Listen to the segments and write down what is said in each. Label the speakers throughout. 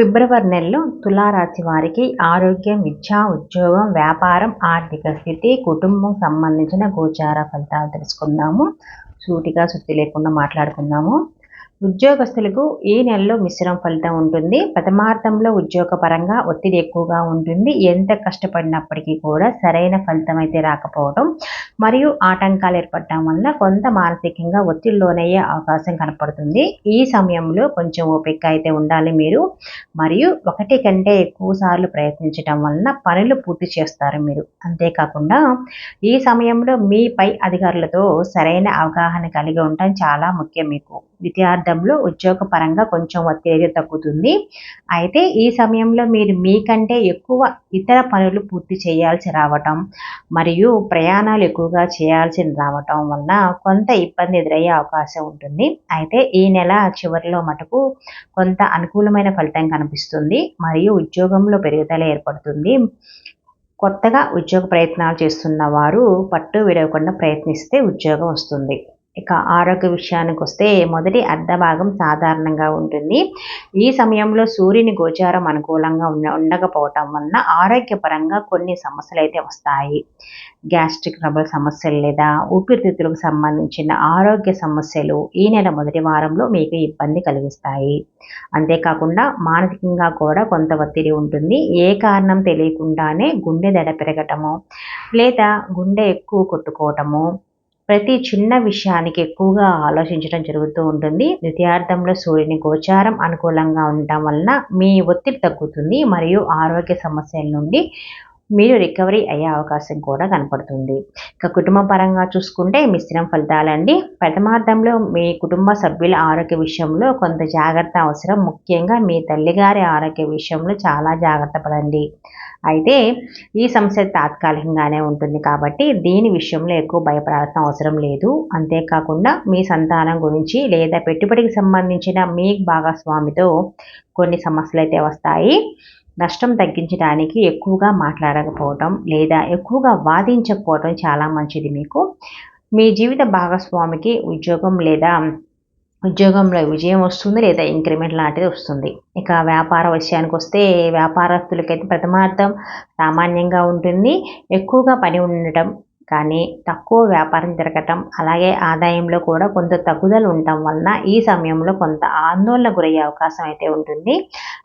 Speaker 1: ఫిబ్రవరి నెలలో తులారాశి వారికి ఆరోగ్యం విద్య ఉద్యోగం వ్యాపారం ఆర్థిక స్థితి కుటుంబం సంబంధించిన గోచార ఫలితాలు తెలుసుకుందాము. సూటిగా సుత్తి లేకుండా మాట్లాడుకుందాము. ఉద్యోగస్తులకు ఈ నెలలో మిశ్రమ ఫలితం ఉంటుంది. ప్రథమార్థంలో ఉద్యోగపరంగా ఒత్తిడి ఎక్కువగా ఉంటుంది. ఎంత కష్టపడినప్పటికీ కూడా సరైన ఫలితం అయితే రాకపోవడం మరియు ఆటంకాలు ఏర్పడటం వల్ల కొంత మానసికంగా ఒత్తిడిలోనయ్యే అవకాశం కనపడుతుంది. ఈ సమయంలో కొంచెం ఓపిక అయితే ఉండాలి మీరు. మరియు ఒకటి కంటే ఎక్కువ సార్లు ప్రయత్నించడం వలన పనులు పూర్తి చేస్తారు మీరు. అంతేకాకుండా ఈ సమయంలో మీ పై అధికారులతో సరైన అవగాహన కలిగి ఉండటం చాలా ముఖ్యం మీకు. విద్యార్థి జీవితంలో ఉద్యోగపరంగా కొంచెం ఒత్తిడి తగ్గుతుంది. అయితే ఈ సమయంలో మీరు మీకంటే ఎక్కువ ఇతర పనులు పూర్తి చేయాల్సి రావటం మరియు ప్రయాణాలు ఎక్కువగా చేయాల్సి రావటం వలన కొంత ఇబ్బంది ఎదురయ్యే అవకాశం ఉంటుంది. అయితే ఈ నెల చివరిలో మటుకు కొంత అనుకూలమైన ఫలితం కనిపిస్తుంది మరియు ఉద్యోగంలో పెరుగుదల ఏర్పడుతుంది. కొత్తగా ఉద్యోగ ప్రయత్నాలు చేస్తున్న వారు పట్టు విడవకుండా ప్రయత్నిస్తే ఉద్యోగం వస్తుంది. ఇక ఆరోగ్య విషయానికి వస్తే మొదటి అర్ధ భాగం సాధారణంగా ఉంటుంది. ఈ సమయంలో సూర్యుని గోచారం అనుకూలంగా ఉన్న ఉండకపోవటం వలన ఆరోగ్యపరంగా కొన్ని సమస్యలు అయితే వస్తాయి. గ్యాస్ట్రిక్ ట్రబుల్ సమస్యలు లేదా ఊపిరితిత్తులకు సంబంధించిన ఆరోగ్య సమస్యలు ఈ నెల మొదటి వారంలో మీకు ఇబ్బంది కలిగిస్తాయి. అంతేకాకుండా మానసికంగా కూడా కొంత ఒత్తిడి ఉంటుంది. ఏ కారణం తెలియకుండానే గుండె దడ పెరగటము లేదా గుండె ఎక్కువ కొట్టుకోవటము ప్రతి చిన్న విషయానికి ఎక్కువగా ఆలోచించడం జరుగుతూ ఉంటుంది. ద్వితీయార్థంలో సూర్యుని గోచారం అనుకూలంగా ఉండటం వలన మీ ఒత్తిడి తగ్గుతుంది మరియు ఆరోగ్య సమస్యల నుండి మీరు రికవరీ అయ్యే అవకాశం కూడా కనపడుతుంది. ఇక కుటుంబ పరంగా చూసుకుంటే మిశ్రమ ఫలితాలండి. ప్రథమార్థంలో మీ కుటుంబ సభ్యుల ఆరోగ్య విషయంలో కొంత జాగ్రత్త అవసరం. ముఖ్యంగా మీ తల్లిగారి ఆరోగ్య విషయంలో చాలా జాగ్రత్త పడండి. అయితే ఈ సమస్య తాత్కాలికంగానే ఉంటుంది కాబట్టి దీని విషయంలో ఎక్కువ భయపడాల్సిన అవసరం లేదు. అంతేకాకుండా మీ సంతానం గురించి లేదా పెట్టుబడికి సంబంధించిన మీ భాగస్వామితో కొన్ని సమస్యలు అయితే వస్తాయి. నష్టం తగ్గించడానికి ఎక్కువగా మాట్లాడకపోవటం లేదా ఎక్కువగా వాదించకపోవటం చాలా మంచిది మీకు. మీ జీవిత భాగస్వామికి ఉద్యోగం లేదా ఉద్యోగంలో విజయం వస్తుంది లేదా ఇంక్రిమెంట్ లాంటిది వస్తుంది. ఇక వ్యాపార విషయానికి వస్తే వ్యాపారస్తులకైతే ప్రథమార్థం సామాన్యంగా ఉంటుంది. ఎక్కువగా పని ఉండటం కానీ తక్కువ వ్యాపారం జరగటం అలాగే ఆదాయంలో కూడా కొంత తగ్గుదల ఉండటం వలన ఈ సమయంలో కొంత ఆందోళన గురయ్యే అవకాశం అయితే ఉంటుంది.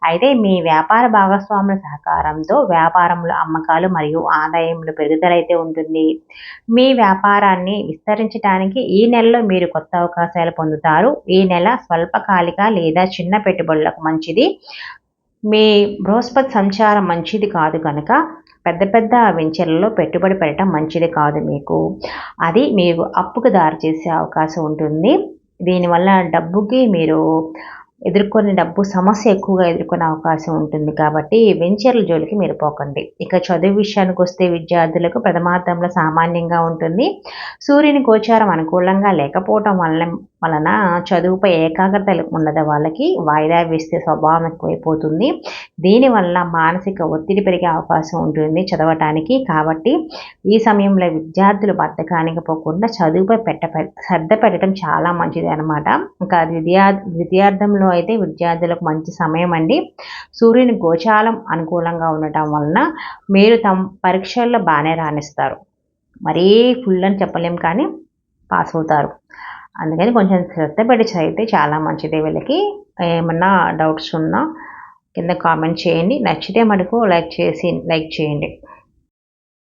Speaker 1: అయితే మీ వ్యాపార భాగస్వాముల సహకారంతో వ్యాపారంలో అమ్మకాలు మరియు ఆదాయంలో పెరుగుదల అయితే ఉంటుంది. మీ వ్యాపారాన్ని విస్తరించడానికి ఈ నెలలో మీరు కొత్త అవకాశాలు పొందుతారు. ఈ నెల స్వల్పకాలిక లేదా చిన్న పెట్టుబడులకు మంచిది. మీ బృహస్పతి సంచారం మంచిది కాదు కనుక పెద్ద పెద్ద వెంచర్లలో పెట్టుబడి పెట్టడం మంచిది కాదు మీకు. అది మీకు అప్పుకు దారి చేసే అవకాశం ఉంటుంది. దీనివల్ల డబ్బుకి మీరు ఎదుర్కొనే డబ్బు సమస్య ఎక్కువగా ఎదుర్కొనే అవకాశం ఉంటుంది కాబట్టి వెంచర్ల జోలికి మీరు పోకండి. ఇక చదువు విషయానికి వస్తే విద్యార్థులకు ప్రథమార్థంలో సామాన్యంగా ఉంటుంది. సూర్యుని గోచారం అనుకూలంగా లేకపోవటం వలన వలన చదువుపై ఏకాగ్రత ఉండదు. వాళ్ళకి వాయిదా వేస్తే స్వభావం ఎక్కువైపోతుంది. దీనివల్ల మానసిక ఒత్తిడి పెరిగే అవకాశం ఉంటుంది చదవటానికి. కాబట్టి ఈ సమయంలో విద్యార్థులు బద్దకానికి పోకుండా చదువుపై పెట్ట శ్రద్ధ పెట్టడం చాలా మంచిది అనమాట ఇంకా విద్యా విద్యార్థంలో అయితే విద్యార్థులకు మంచి సమయం అండి. సూర్యుని గోచాలం అనుకూలంగా ఉండటం వలన మీరు తమ పరీక్షల్లో బాగానే రాణిస్తారు. మరీ ఫుల్ అని చెప్పలేం కానీ పాస్ అవుతారు. అందుకని కొంచెం శ్రద్ధ పెట్టి చదివితే చాలా మంచిది. వీళ్ళకి ఏమన్నా డౌట్స్ ఉన్నా కింద కామెంట్ చేయండి. నచ్చితే మటుకు లైక్ చేసి లైక్ చేయండి.